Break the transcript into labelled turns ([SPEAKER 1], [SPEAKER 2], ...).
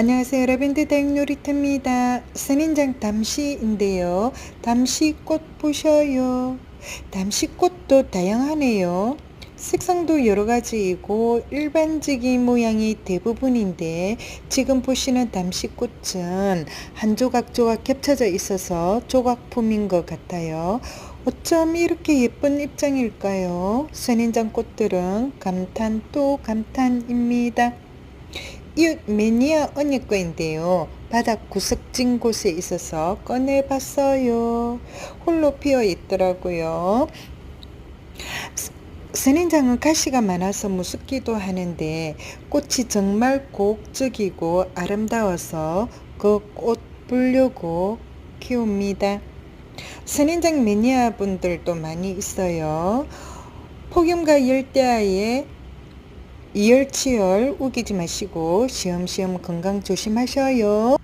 [SPEAKER 1] 안녕하세요. 다육 놀이터입니다. 선인장 담시인데요. 담시꽃 보셔요. 담시꽃도 다양하네요. 색상도 여러 가지이고 일반적인 모양이 대부분인데 지금 보시는 담시꽃은 한 조각 조각 겹쳐져 있어서 조각품인 것 같아요. 어쩜 이렇게 예쁜 입장일까요? 선인장 꽃들은 감탄 또 감탄입니다. 이웃 매니아 언니 거인데요. 바닥 구석진 곳에 있어서 꺼내봤어요. 홀로 피어 있더라고요. 스- 선인장은 가시가 많아서 무섭기도 하는데 꽃이 정말 고혹적이고 아름다워서 그 꽃 보려고 키웁니다. 선인장 매니아 분들도 많이 있어요. 폭염과 열대야에 이열치열 우기지 마시고 시험시험 건강 조심하셔요.